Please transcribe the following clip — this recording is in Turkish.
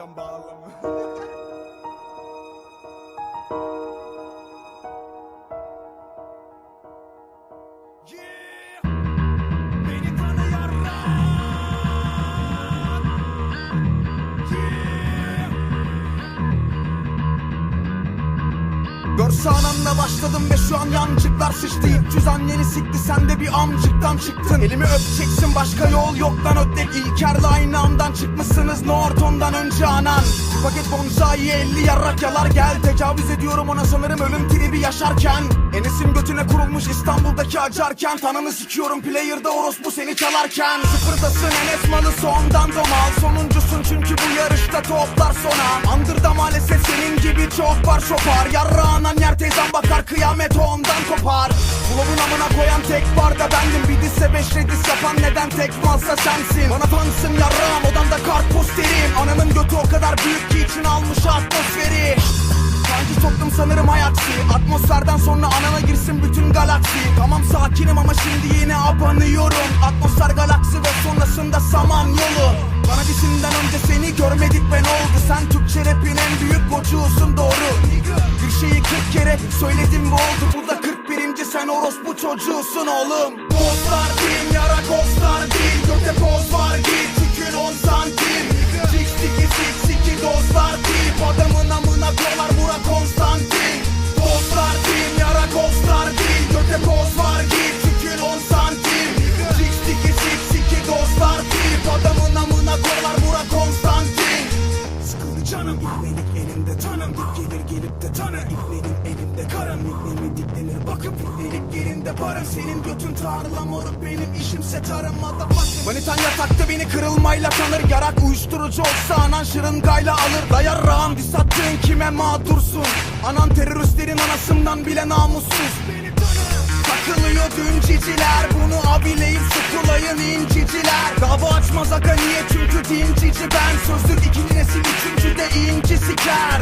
I'm Jambalang. Görse anamla başladım ve şu an yancıklar sıçtı. 300 anneni sikti sen de bir amcıktan çıktın. Elimi öpeceksin başka yol yok lan ötek İlker'le aynı andan çıkmışsınız Norton'dan önce anan. Paket bonsai 50 yarrak yalar gel. Tecavüz ediyorum ona sanırım ölüm tribi yaşarken. Enes'in götüne kurulmuş İstanbul'daki acarken. Tanını sikiyorum player'da orospu seni çalarken. Sıfırdasın Enes malı sondan domal. Sonuncusun çünkü bu yarışta toplar sona. Andırda maalesef senin gibi çok var şopar Yarrağınan yer teyzem bakar kıyamet ondan kopar. Bulabın amına koyan tek barda bendim. Bir disse beş redis yapan neden tek malsa sensin? Bana fansın yarrağım odamda kart posterim Ananın götü o kadar büyük ki için almış atmosferi. Sanki soktum sanırım hayaksi Atmosferden sonra anana girsin bütün galaksi. Tamam sakinim ama şimdi yine abanıyorum. Atmosfer galaksi ve sonrasında saman yolu. Bana disinden önce seni görmedik ben oldu? Sen Türkçe rapin en büyük gocuğusun doğru şeyi kırk kere söyledim bu oldu Bu da 41. sen orospu çocuğusun oğlum Dostlar değil tanım Dip gelir gelip de tanı. İplerin elimde karım İplerimi diplenir. Bakıp İplerik yerinde parım Senin götün tarla moruk benim işimse tarım. Motherfucker. Manitan yatakta beni kırılmayla tanır. Yarak uyuşturucu olsa anan şırıngayla alır. Dayar rağım dis attığın kime mağdursun? Anan teröristlerin anasından bile namussuz. Beni Takılıyor dünciciler Bunu abileyip sıkılayın inciciler. Dava açmaz aga niye çünkü dincici ben Sözlük ikinci nesil üçüncü de inci siker